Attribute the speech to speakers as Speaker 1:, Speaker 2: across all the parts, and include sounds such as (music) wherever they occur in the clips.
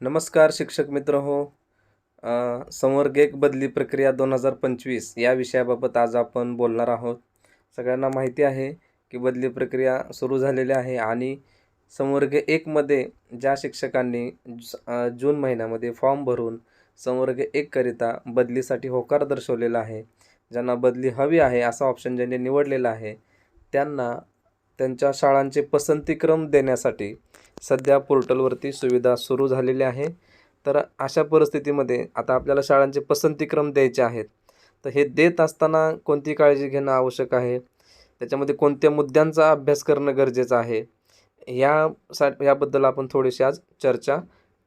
Speaker 1: नमस्कार शिक्षक मित्र हो. अ, संवर्ग एक बदली प्रक्रिया दोन हजार पंचवीस या विषयाबाबत आज आपण बोलणार आहोत. सगळ्यांना माहिती आहे की बदली प्रक्रिया सुरू झालेली आहे आणि संवर्ग एकमध्ये ज्या शिक्षकांनी ज- जून महिन्यामध्ये फॉर्म भरून संवर्ग एककरिता बदलीसाठी होकार दर्शवलेला आहे ज्यांना बदली हवी आहे असा ऑप्शन ज्यांनी निवडलेला आहे त्यांना त्यांच्या शाळांचे पसंतीक्रम देण्यासाठी सध्या पोर्टलवरती सुविधा सुरू झालेली आहे. तर अशा परिस्थितीमध्ये आता आपल्याला शाळांचे पसंतीक्रम द्यायचे आहेत. तर हे देत असताना कोणती काळजी घेणं आवश्यक आहे? त्याच्यामध्ये कोणत्या मुद्द्यांचा अभ्यास करणं गरजेचं आहे? या सा याबद्दल आपण थोडीशी आज चर्चा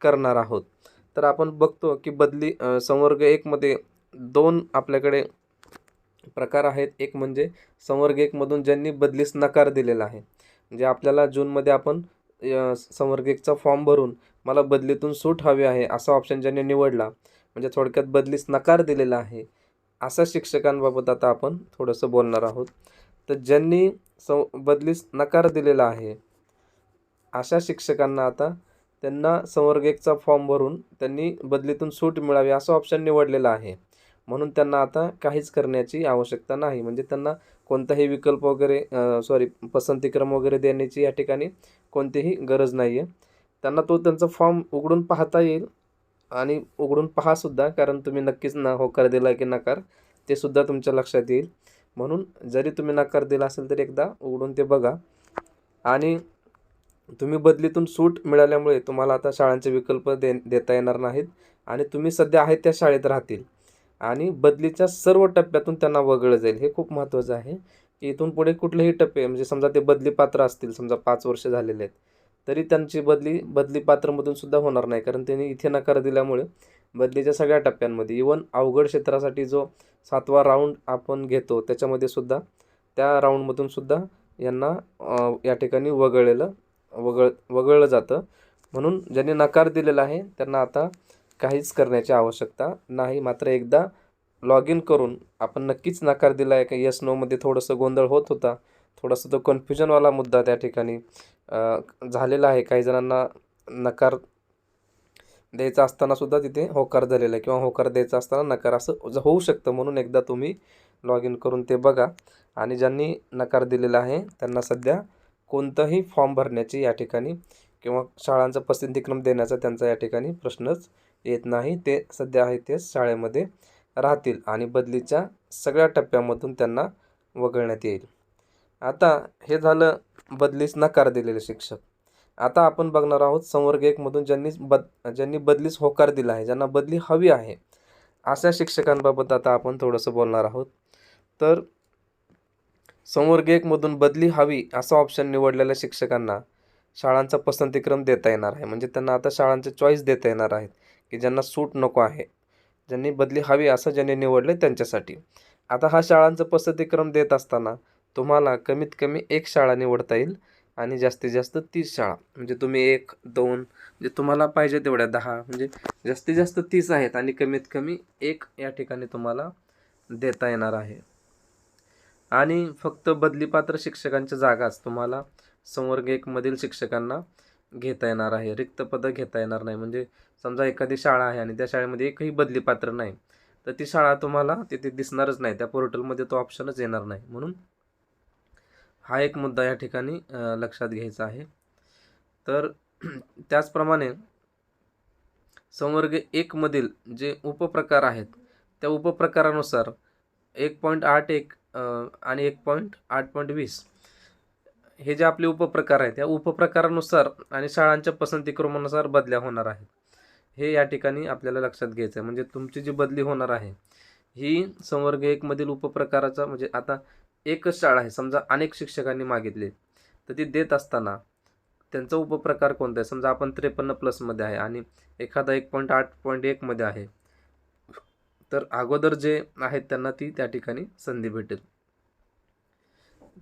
Speaker 1: करणार आहोत. तर आपण बघतो की बदली संवर्ग एकमध्ये दोन आपल्याकडे प्रकार आहेत. एक म्हणजे संवर्ग एकमधून ज्यांनी बदलीस नकार दिलेला आहे. म्हणजे आपल्याला जूनमध्ये आपण संवर्ग एकचा फॉर्म भरून मला बदलीतून सूट हवी आहे असा ऑप्शन ज्यांनी निवडला म्हणजे थोडक्यात बदलीस नकार दिलेला आहे असा शिक्षकांबाबत आता आपण थोडंसं बोलणार आहोत. तर ज्यांनी सं बदलीस नकार दिलेला आहे अशा शिक्षकांना आता त्यांना संवर्ग एकचा फॉर्म भरून त्यांनी बदलीतून सूट मिळावी असं ऑप्शन निवडलेलं आहे. म्हणून त्यांना आता काहीच करण्याची आवश्यकता नाही. म्हणजे त्यांना कोणताही विकल्प वगैरे सॉरी पसंतीक्रम वगैरे देण्याची या ठिकाणी कोणतीही गरज नाही आहे त्यांना तो त्यांचा फॉर्म उघडून पाहता येईल आणि उघडून पहासुद्धा कारण तुम्ही नक्कीच ना होकार दिला की नकार ते सुद्धा तुमच्या लक्षात येईल. म्हणून जरी तुम्ही नकार दिला असेल तरी एकदा उघडून ते बघा. आणि तुम्ही बदलीतून सूट मिळाल्यामुळे तुम्हाला आता शाळांचे विकल्प दे देता येणार नाहीत. आणि तुम्ही सध्या आहेत त्या शाळेत राहतील. आणि बदलीच्या सर्व टप्प्यातून त्यांना वगळलं जाईल. हे खूप महत्त्वाचं आहे. की इथून पुढे कुठलेही टप्पे म्हणजे समजा ते बदली पात्र असतील समजा पाच वर्ष झालेले आहेत तरी त्यांची बदली बदली पात्रमधून सुद्धा होणार नाही. कारण त्यांनी इथे नकार दिल्यामुळे बदलीच्या सगळ्या टप्प्यांमध्ये इवन अवघड क्षेत्रासाठी जो सातवा राऊंड आपण घेतो त्याच्यामध्ये सुद्धा त्या राऊंडमधून सुद्धा यांना या ठिकाणी वगळलेलं वगळ वगळलं जातं. म्हणून ज्यांनी नकार दिलेला आहे त्यांना आता काहीच करण्याची आवश्यकता नाही. मात्र एकदा लॉग इन करून आपण नक्कीच नकार दिला आहे का यस नोमध्ये थोडंसं गोंधळ होत होता. थोडासा तो कन्फ्युजनवाला मुद्दा त्या ठिकाणी झालेला आहे. काही जणांना नकार द्यायचा असताना सुद्धा तिथे होकार झालेला आहे. किंवा होकार द्यायचा असताना नकार असं होऊ शकतं म्हणून एकदा तुम्ही लॉग इन करून ते बघा. आणि ज्यांनी नकार दिलेला आहे त्यांना सध्या कोणताही फॉर्म भरण्याची या ठिकाणी किंवा शाळांचा पसंतीक्रम देण्याचा त्यांचा या ठिकाणी प्रश्नच येत नाही ते सध्या आहे ते शाळेमध्ये राहतील आणि बदलीच्या सगळ्या टप्प्यामधून त्यांना वगळण्यात येईल. आता हे झालं बदलीस नकार दिलेले शिक्षक. आता आपण बघणार आहोत संवर्ग एकमधून ज्यांनी बद ज्यांनी बदलीस होकार दिला आहे ज्यांना बदली हवी आहे अशा शिक्षकांबाबत आता आपण थोडंसं बोलणार आहोत. तर संवर्ग एकमधून बदली हवी असं ऑप्शन निवडलेल्या शिक्षकांना शाळांचा पसंतीक्रम देता येणार आहे. म्हणजे त्यांना आता शाळांचे चॉईस देता येणार आहेत. की ज्यांना सूट नको आहे ज्यांनी बदली हवी असं ज्यांनी निवडलं त्यांच्यासाठी. आता हा शाळांचा पसंतीक्रम देत असताना तुम्हाला कमीत कमी एक शाळा निवडता येईल आणि जास्तीत जास्त तीस शाळा. म्हणजे तुम्ही एक दोन म्हणजे तुम्हाला पाहिजे तेवढ्या दहा म्हणजे जास्तीत जास्त तीस आहेत आणि कमीत कमी एक या ठिकाणी तुम्हाला देता येणार आहे. आणि फक्त बदलीपात्र शिक्षकांच्या जागाच तुम्हाला संवर्ग एकमधील शिक्षकांना घेता येणार आहे रिक्त पदं घेता येणार नाही. म्हणजे समजा एखादी शाळा आहे आणि त्या शाळेमध्ये एकही बदली पात्र नाही तर ती शाळा तुम्हाला तिथे दिसणारच नाही. त्या पोर्टलमध्ये तो ऑप्शनच येणार नाही. म्हणून हा एक मुद्दा या ठिकाणी लक्षात घ्यायचा आहे. तर (clears throat) त्याचप्रमाणे संवर्ग एकमधील जे उपप्रकार आहेत त्या उपप्रकारानुसार एक पॉईंट आठ एक आणि एक पॉईंट आठ पॉईंट वीस हे जे आपले उपप्रकार आहेत या उपप्रकारानुसार आणि शाळांच्या पसंतीक्रमानुसार बदल्या होणार आहेत. हे या ठिकाणी आपल्याला लक्षात घ्यायचं आहे म्हणजे तुमची जी बदली होणार आहे ही संवर्ग एकमधील उपप्रकाराचा म्हणजे आता एकच शाळा आहे. समजा अनेक शिक्षकांनी मागितले. तर ती देत असताना त्यांचा उपप्रकार कोणता आहे? समजा आपण त्रेपन्न प्लसमध्ये आहे आणि एखादा एक पॉईंट आठ पॉईंट एकमध्ये आहे. तर अगोदर जे आहेत त्यांना ती त्या ठिकाणी संधी भेटेल.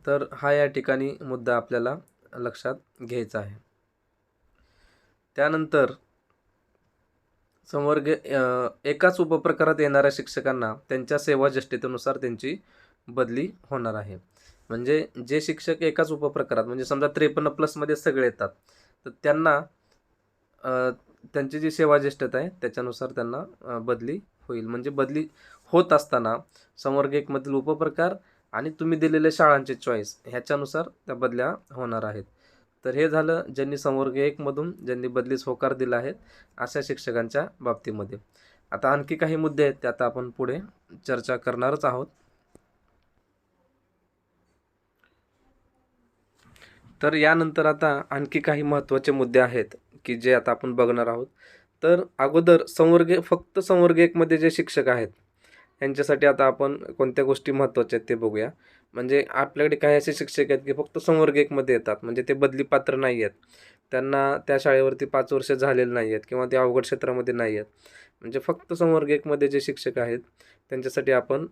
Speaker 1: तर हा या ठिकाणी मुद्दा आपल्याला लक्षात घ्यायचा आहे. त्यानंतर संवर्ग एकाच उपप्रकारात येणाऱ्या शिक्षकांना त्यांच्या सेवा ज्येष्ठतेनुसार त्यांची बदली होणार आहे. म्हणजे जे शिक्षक एकाच उपप्रकारात म्हणजे समजा त्रेपन्न प्लसमध्ये सगळे येतात तर त्यांना त्यांची जी सेवा ज्येष्ठता आहे त्याच्यानुसार त्यांना बदली होईल. म्हणजे बदली होत असताना संवर्ग एकमधील उपप्रकार आणि तुम्ही दिलेल्या शाळांचे चॉईस ह्याच्यानुसार त्या बदल्या होणार आहेत. तर हे झालं ज्यांनी संवर्ग एकमधून ज्यांनी बदलीस होकार दिला आहे अशा शिक्षकांच्या बाबतीमध्ये. आता आणखी काही मुद्दे आहेत ते आता आपण पुढे चर्चा करणारच आहोत. तर यानंतर आता आणखी काही महत्त्वाचे मुद्दे आहेत की जे आता आपण बघणार आहोत. तर अगोदर संवर्ग फक्त संवर्ग एकमध्ये जे शिक्षक आहेत यांच्यासाठी आता आपण कोणत्या गोष्टी महत्त्वाच्या आहेत ते बघूया. म्हणजे आपल्याकडे काही असे शिक्षक आहेत की फक्त संवर्ग एकमध्ये येतात. म्हणजे ते बदली पात्र नाही आहेत. त्यांना त्या शाळेवरती पाच वर्ष झालेले नाही आहेत किंवा ते अवघड क्षेत्रामध्ये नाही आहेत. म्हणजे फक्त संवर्ग एकमध्ये जे शिक्षक आहेत त्यांच्यासाठी आपण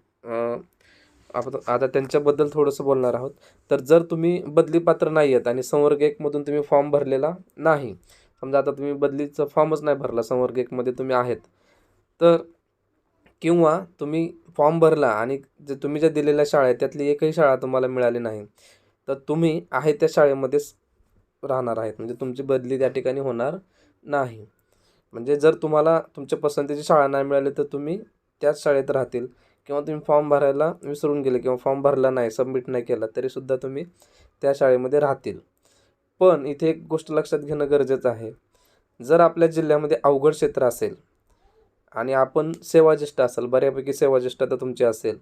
Speaker 1: आपण आता त्यांच्याबद्दल थोडंसं बोलणार आहोत. तर जर तुम्ही बदली पात्र नाही आहेत आणि संवर्ग एकमधून तुम्ही फॉर्म भरलेला नाही समजा आता तुम्ही बदलीचा फॉर्मच नाही भरला संवर्ग एकमध्ये तुम्ही आहेत तर किंवा तुम्ही फॉर्म भरला आणि जे तुम्ही ज्या दिलेल्या शाळा आहेत त्यातली एकही शाळा तुम्हाला मिळाली नाही तर तुम्ही आहे त्या शाळेमध्येच राहणार आहेत. म्हणजे तुमची बदली त्या ठिकाणी होणार नाही. म्हणजे जर तुम्हाला तुमच्या पसंतीची शाळा नाही मिळाली तर तुम्ही त्याच शाळेत राहतील किंवा तुम्ही फॉर्म भरायला विसरून गेले किंवा फॉर्म भरला नाही सबमिट नाही केला तरीसुद्धा तुम्ही त्या शाळेमध्ये राहतील. पण इथे एक गोष्ट लक्षात घेणं गरजेचं आहे. जर आपल्या जिल्ह्यामध्ये अवघड क्षेत्र असेल आणि आपण सेवाज्येष्ठ असाल बऱ्यापैकी सेवाज्येष्ठता तुमची असेल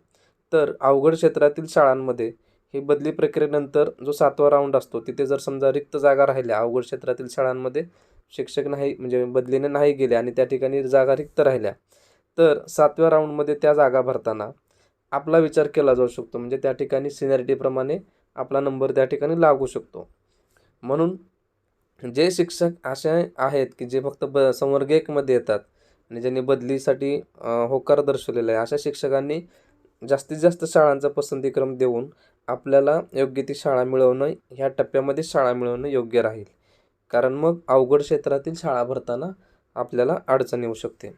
Speaker 1: तर अवघड क्षेत्रातील शाळांमध्ये ही बदली प्रक्रियेनंतर जो सातवा राऊंड असतो तिथे जर समजा रिक्त जागा राहिल्या अवघड क्षेत्रातील शाळांमध्ये शिक्षक नाही म्हणजे बदलीने नाही गेले आणि त्या ठिकाणी जागा रिक्त राहिल्या तर सातव्या राऊंडमध्ये त्या जागा भरताना आपला विचार केला जाऊ शकतो. म्हणजे त्या ठिकाणी सिनियरिटीप्रमाणे आपला नंबर त्या ठिकाणी लागू शकतो. म्हणून जे शिक्षक असे आहेत की जे फक्त ब संवर्ग एकमध्ये येतात आणि ज्यांनी बदलीसाठी होकार दर्शवलेला आहे अशा शिक्षकांनी जास्तीत जास्त शाळांचा पसंतीक्रम देऊन आपल्याला योग्य ती शाळा मिळवणं ह्या टप्प्यामध्ये शाळा मिळवणं योग्य राहील. कारण मग अवघड क्षेत्रातील शाळा भरताना आपल्याला अडचण येऊ शकते.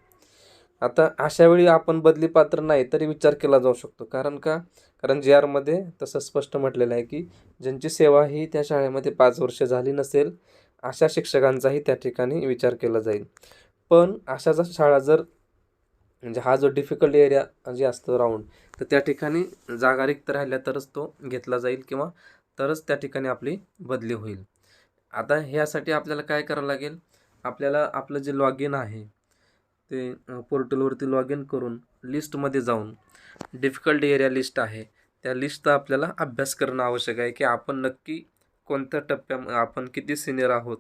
Speaker 1: आता अशा वेळी आपण बदली पात्र नाही तरी विचार केला जाऊ शकतो. कारण का? कारण जे आरमध्ये तसं स्पष्ट म्हटलेलं आहे की ज्यांची सेवा ही त्या शाळेमध्ये पाच वर्ष झाली नसेल अशा शिक्षकांचाही त्या ठिकाणी विचार केला जाईल. पण अशा जर शाळा जर म्हणजे हा जो डिफिकल्ट एरिया जे असतो राऊंड तर त्या ठिकाणी जागा रिक्त राहिल्या तरच तो घेतला जाईल किंवा तरच त्या ठिकाणी आपली बदली होईल. आता ह्यासाठी आपल्याला काय करावं लागेल? आपल्याला आपलं जे लॉग इन आहे ते पोर्टलवरती लॉग इन करून लिस्टमध्ये जाऊन डिफिकल्ट एरिया लिस्ट आहे त्या लिस्टचा आपल्याला अभ्यास करणं आवश्यक आहे की आपण नक्की कोणत्या टप्प्या आपण किती सिनियर आहोत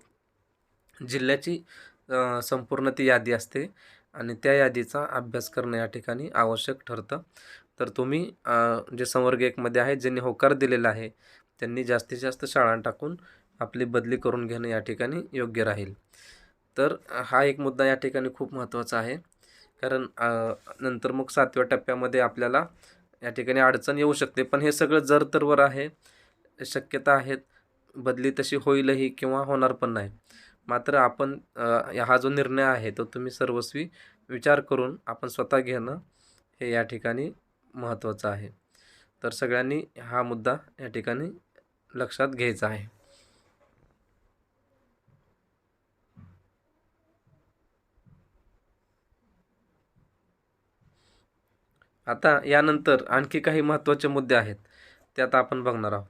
Speaker 1: जिल्ह्याची संपूर्ण ती यादी असते आणि त्या यादीचा अभ्यास करणं या ठिकाणी आवश्यक ठरतं. तर तुम्ही जे संवर्ग एकमध्ये आहे ज्यांनी होकार दिलेला आहे त्यांनी जास्तीत जास्त शाळा टाकून आपली बदली करून घेणं या ठिकाणी योग्य राहील. तर हा एक मुद्दा या ठिकाणी खूप महत्त्वाचा आहे. कारण नंतर मग सातव्या टप्प्यामध्ये आपल्याला या ठिकाणी अडचण येऊ शकते. पण हे सगळं जर तरवर आहे शक्यता आहेत बदली तशी होईलही किंवा होणार पण नाही. मात्र आपण हा जो निर्णय आहे तो तुम्ही सर्वस्वी विचार करून आपण स्वतः घेणं हे या ठिकाणी महत्त्वाचं आहे. तर सगळ्यांनी हा मुद्दा या ठिकाणी लक्षात घ्यायचा आहे. आता यानंतर आणखी काही महत्त्वाचे मुद्दे आहेत ते आता आपण बघणार आहोत.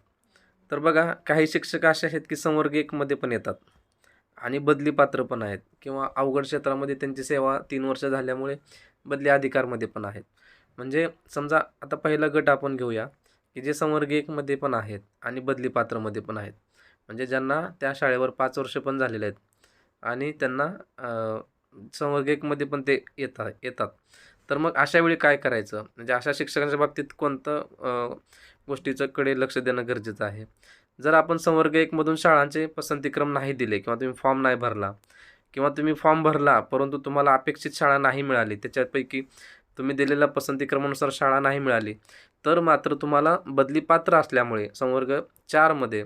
Speaker 1: तर बघा काही शिक्षक असे आहेत की संवर्ग एकमध्ये पण येतात. आणि बदली पात्र पण आहेत. किंवा अवघड क्षेत्रामध्ये त्यांची सेवा तीन वर्ष झाल्यामुळे बदली अधिकारमध्ये पण आहेत. म्हणजे समजा आता पहिला गट आपण घेऊया की जे संवर्ग एकमध्ये पण आहेत आणि बदली पात्रमध्ये पण आहेत. म्हणजे ज्यांना त्या शाळेवर पाच वर्ष पण झालेले आहेत आणि त्यांना संवर्ग एकमध्ये पण ते येतात येतात. तर मग अशा वेळी काय करायचं? म्हणजे अशा शिक्षकांच्या बाबतीत कोणतं गोष्टीचं कडे लक्ष देणं गरजेचं आहे? जर आपण संवर्ग एकमधून शाळांचे पसंतीक्रम नाही दिले किंवा तुम्ही फॉर्म नाही भरला किंवा तुम्ही फॉर्म भरला परंतु तुम्हाला अपेक्षित शाळा नाही मिळाली त्याच्यापैकी तुम्ही दिलेल्या पसंतीक्रमानुसार शाळा नाही मिळाली तर मात्र तुम्हाला बदली पात्र असल्यामुळे संवर्ग चारमध्ये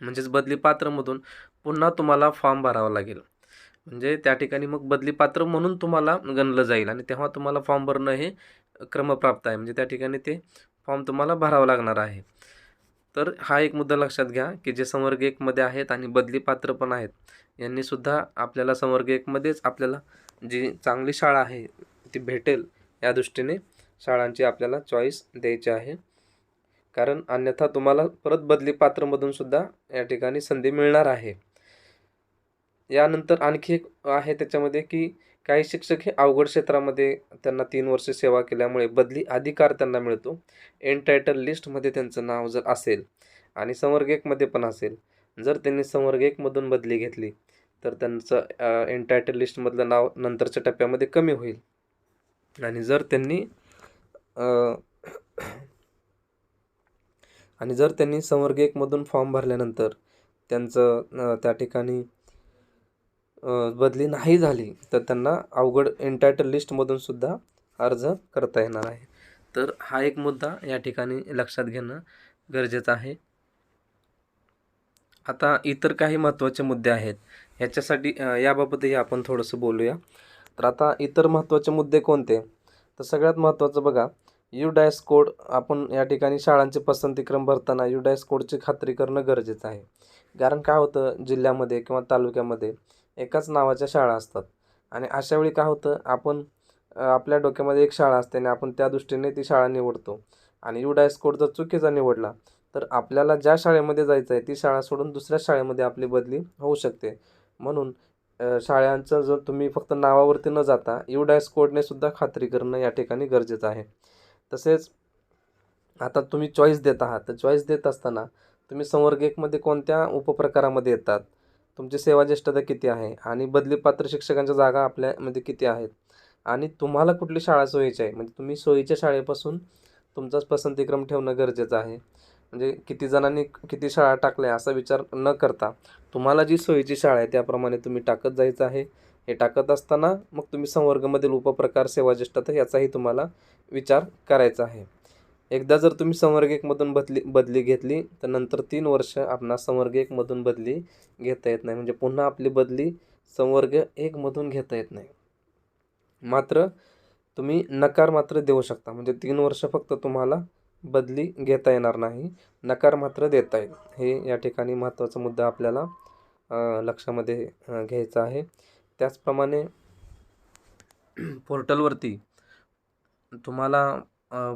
Speaker 1: म्हणजेच बदली पात्रमधून पुन्हा तुम्हाला फॉर्म भरावा लागेल. म्हणजे त्या ठिकाणी मग बदली पात्र म्हणून तुम्हाला गणलं जाईल आणि तेव्हा तुम्हाला फॉर्म भरणं हे क्रमप्राप्त आहे. म्हणजे त्या ठिकाणी ते फॉर्म तुम्हाला भरावं लागणार आहे. तर हा एक मुद्दा लक्षात घ्या की जे संवर्ग एकमध्ये आहेत आणि बदली पात्र पण आहेत यांनीसुद्धा आपल्याला संवर्ग एकमध्येच आपल्याला जी चांगली शाळा आहे ती भेटेल या दृष्टीने शाळांची आपल्याला चॉईस द्यायची आहे. कारण अन्यथा तुम्हाला परत बदली पात्रमधूनसुद्धा या ठिकाणी संधी मिळणार आहे. यानंतर आणखी एक आहे त्याच्यामध्ये की काही शिक्षक हे अवघड क्षेत्रामध्ये त्यांना तीन वर्ष सेवा केल्यामुळे बदली अधिकार त्यांना मिळतो. एन टायटल लिस्टमध्ये त्यांचं नाव जर असेल आणि संवर्ग एकमध्ये पण असेल जर त्यांनी संवर्ग एकमधून बदली घेतली तर त्यांचं एन टायटल लिस्टमधलं नाव नंतरच्या टप्प्यामध्ये कमी होईल. आणि जर त्यांनी आणि जर त्यांनी संवर्ग एकमधून फॉर्म भरल्यानंतर त्यांचं त्या ठिकाणी बदली नाही झाली तर त्यांना अवघड एन्टायटल लिस्टमधून सुद्धा अर्ज करता येणार आहे. तर हा एक मुद्दा या ठिकाणी लक्षात घेणं गरजेचं आहे. आता इतर काही महत्त्वाचे मुद्दे आहेत ह्याच्यासाठी याबाबतही आपण थोडंसं बोलूया. तर आता इतर महत्त्वाचे मुद्दे कोणते? तर सगळ्यात महत्त्वाचं बघा यू डायस कोड आपण या ठिकाणी शाळांचे पसंतीक्रम भरताना यू डायस कोडची खात्री करणं गरजेचं आहे. कारण काय होतं जिल्ह्यामध्ये किंवा तालुक्यामध्ये एकाच नावाच्या शाळा असतात. आणि अशा वेळी काय होतं आपण आपल्या डोक्यामध्ये एक शाळा असते आणि आपण त्या दृष्टीने ती शाळा निवडतो. आणि यू डायस कोड जर चुकीचा निवडला तर आपल्याला ज्या शाळेमध्ये जायचं आहे ती शाळा सोडून दुसऱ्या शाळेमध्ये आपली बदली होऊ शकते. म्हणून शाळांचं जर तुम्ही फक्त नावावरती न जाता यू डायस कोडने सुद्धा खात्री करणं या ठिकाणी गरजेचं आहे. तसेच आता तुम्ही चॉईस देत आहात. तर चॉईस देत असताना तुम्ही संवर्ग एकमध्ये कोणत्या उपप्रकारामध्ये येतात? तुमची सेवा ज्येष्ठता किती आहे? आणि बदलीपात्र शिक्षकांच्या जागा आपल्यामध्ये किती आहेत? आणि तुम्हाला कुठली शाळा सोयीची आहे? म्हणजे तुम्ही सोयीच्या शाळेपासून तुमचाच पसंतीक्रम ठेवणं गरजेचं आहे. म्हणजे किती जणांनी किती शाळा टाकल्या असा विचार न करता तुम्हाला जी सोयीची शाळा आहे त्याप्रमाणे तुम्ही टाकत जायचं आहे. हे टाकत असताना मग तुम्ही संवर्गमधील उपप्रकार सेवा ज्येष्ठता याचाही तुम्हाला विचार करायचा आहे. एकदा जर तुम्ही संवर्ग एकमधून बदली बदली घेतली तर नंतर तीन वर्ष आपणास संवर्ग एकमधून बदली घेता येत नाही. म्हणजे पुन्हा आपली बदली संवर्ग एकमधून घेता येत नाही. मात्र तुम्ही नकार मात्र देऊ शकता. म्हणजे तीन वर्ष फक्त तुम्हाला बदली घेता येणार नाही. नकार मात्र देता येईल हे या ठिकाणी महत्त्वाचा मुद्दा आपल्याला लक्षामध्ये घ्यायचा आहे. त्याचप्रमाणे पोर्टलवरती तुम्हाला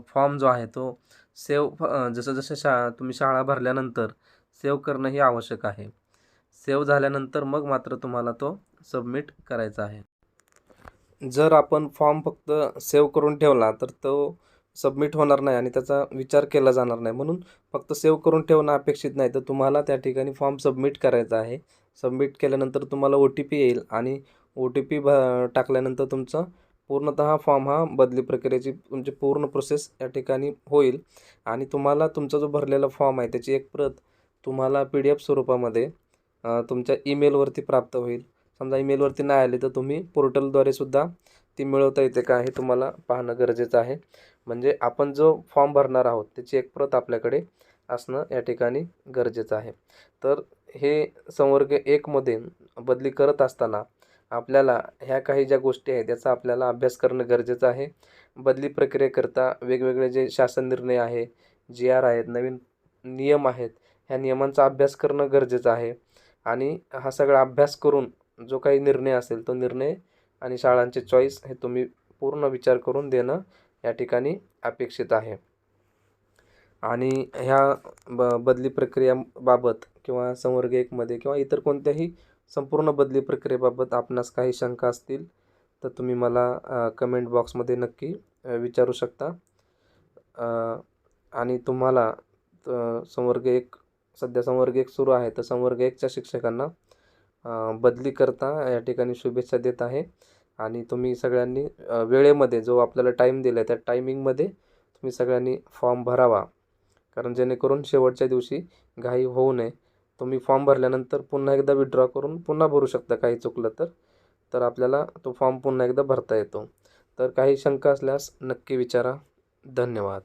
Speaker 1: फॉर्म जो आहे तो सेव जसं जसं शा तुम्ही शाळा भरल्यानंतर सेव करणं ही आवश्यक आहे. सेव झाल्यानंतर मग मात्र तुम्हाला तो सबमिट करायचा आहे. जर आपण फॉर्म फक्त सेव करून ठेवला तर तो सबमिट होणार नाही आणि त्याचा विचार केला जाणार नाही. म्हणून फक्त सेव्ह करून ठेवणं अपेक्षित नाही तर तुम्हाला त्या ठिकाणी फॉर्म सबमिट करायचा आहे. सबमिट केल्यानंतर तुम्हाला ओ टी पी येईल आणि ओ टी पी भ टाकल्यानंतर तुमचं पूर्णतः फॉर्म हा बदली प्रक्रियेची तुमची पूर्ण प्रोसेस या ठिकाणी होईल. आणि तुम्हाला तुमचा जो भरलेला फॉर्म आहे त्याची एक प्रत तुम्हाला पी डी एफ स्वरूपामध्ये तुमच्या ईमेलवरती प्राप्त होईल. समजा ईमेलवरती नाही आले तर तुम्ही पोर्टलद्वारे सुद्धा ती मिळवता येते का हे तुम्हाला पाहणं गरजेचं आहे. म्हणजे आपण जो फॉर्म भरणार आहोत त्याची एक प्रत आपल्याकडे असणं या ठिकाणी गरजेचं आहे. तर हे संवर्ग एकमध्ये बदली करत असताना आपल्याला ह्या काही ज्या गोष्टी आहेत त्याचा आपल्याला अभ्यास करणं गरजेचं आहे. बदली प्रक्रियेकरता वेगवेगळे जे शासन निर्णय आहे जी आर आहेत नवीन नियम आहेत ह्या नियमांचा अभ्यास करणं गरजेचं आहे. आणि हा सगळा अभ्यास करून जो काही निर्णय असेल तो निर्णय आणि शाळांचे चॉईस हे तुम्ही पूर्ण विचार करून देणं या ठिकाणी अपेक्षित आहे. आणि ह्या ब बदली प्रक्रियाबाबत किंवा संवर्ग एकमध्ये किंवा इतर कोणत्याही संपूर्ण बदली प्रक्रियेबाबत आपणास काही शंका असतील तर तुम्ही मला कमेंट बॉक्समध्ये नक्की विचारू शकता. आणि तुम्हाला संवर्ग एक सध्या संवर्ग एक सुरू आहे तर संवर्ग एकच्या शिक्षकांना बदली करता या ठिकाणी शुभेच्छा देत आहे. आणि तुम्ही सगळ्यांनी वेळेमध्ये जो आपल्याला टाईम दिला आहे त्या टायमिंगमध्ये तुम्ही सगळ्यांनी फॉर्म भरावा. कारण जेणेकरून शेवटच्या दिवशी घाई होऊ नये. तुम्ही फॉर्म भरल्यानंतर पुन्हा एकदा विड्रॉ करून पुन्हा भरू शकता. काही चुकलं तर तर आपल्याला तो फॉर्म पुन्हा एकदा भरता येतो. तर काही शंका असल्यास नक्की विचारा. धन्यवाद.